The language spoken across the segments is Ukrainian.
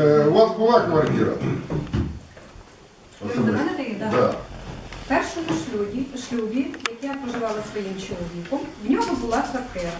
Е, У вас була квартира? До мене так. Да. В першому шлюбі, шлюбі, як я проживала зі своїм чоловіком, в нього була квартира.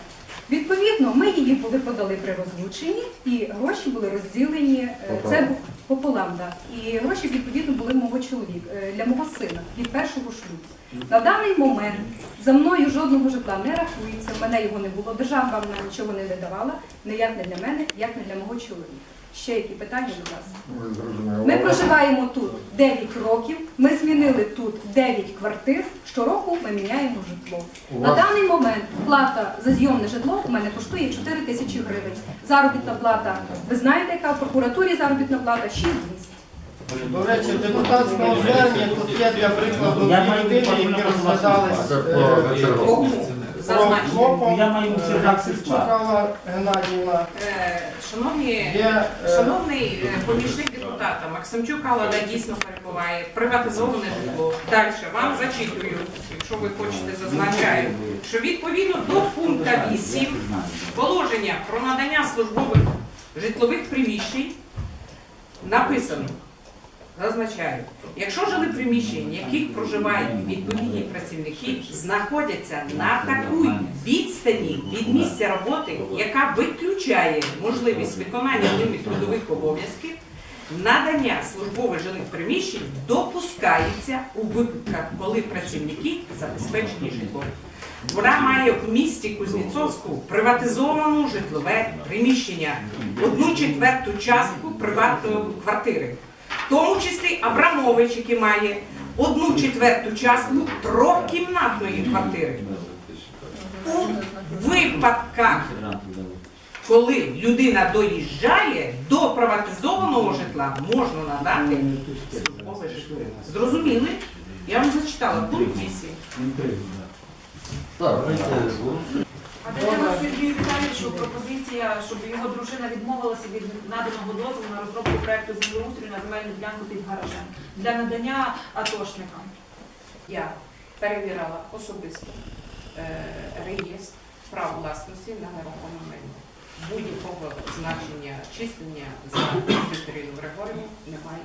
Відповідно, ми її були подали при розлученні, і гроші були розділені е, це був пополам, да. І гроші відповідно були мого чоловіка е, для мого сина від першого шлюбу. На даний момент за мною жодного житла не рахується. В мене його не було. Держава нам нічого не видавала, не як не для мене, як не для мого чоловіка. Ще які питання ласка? Ви зрозуміли. Ми проживаємо тут 9 років. Ми змінили тут 9 квартир. Щороку ми міняємо житло. На даний момент плата за зйомне житло у мене коштує 4 тисячі гривень. Заробітна плата, ви знаєте, яка в прокуратурі заробітна плата 6200. До речі, в депутатському зверненні тут є для прикладу людини, які е, черговому. про ФОПом. Я маю все так склад. Чекала Геннадіївна. Шановні, Є, е, шановний е, помічник депутата Максимчук Алада дійсно перебуває приватизоване житло. Далі вам зачитую, якщо ви хочете, зазначаю, що відповідно до пункту 8 положення про надання службових житлових приміщень написано. Зазначаю, якщо жили приміщення, в яких проживають відповідні працівники, знаходяться на такій відстані від місця роботи, яка виключає можливість виконання ними трудових обов'язків, надання службових жилих приміщень допускається у випадках, коли працівники забезпечені житлом. Вона має в місті Кузнєцовську приватизовану житлове приміщення, одну четверту частку приватної квартири. В тому числі Абрамович, який має одну четверту частку трьохкімнатної квартири. У випадках, коли людина доїжджає до приватизованого житла, можна надати службове житло. Зрозуміли? Я вам зачитала пункт 8. Так, Тетяна Сергію Віталійовичу пропозиція, щоб його дружина відмовилася від наданого дозволу на розробку проекту землеустрою на земельну ділянку під гаражем для надання атошникам. Я перевіряла особисто е, реєстр прав власності на нерухоме майно. Будь-якого значення числення за Катерину Григорівну немає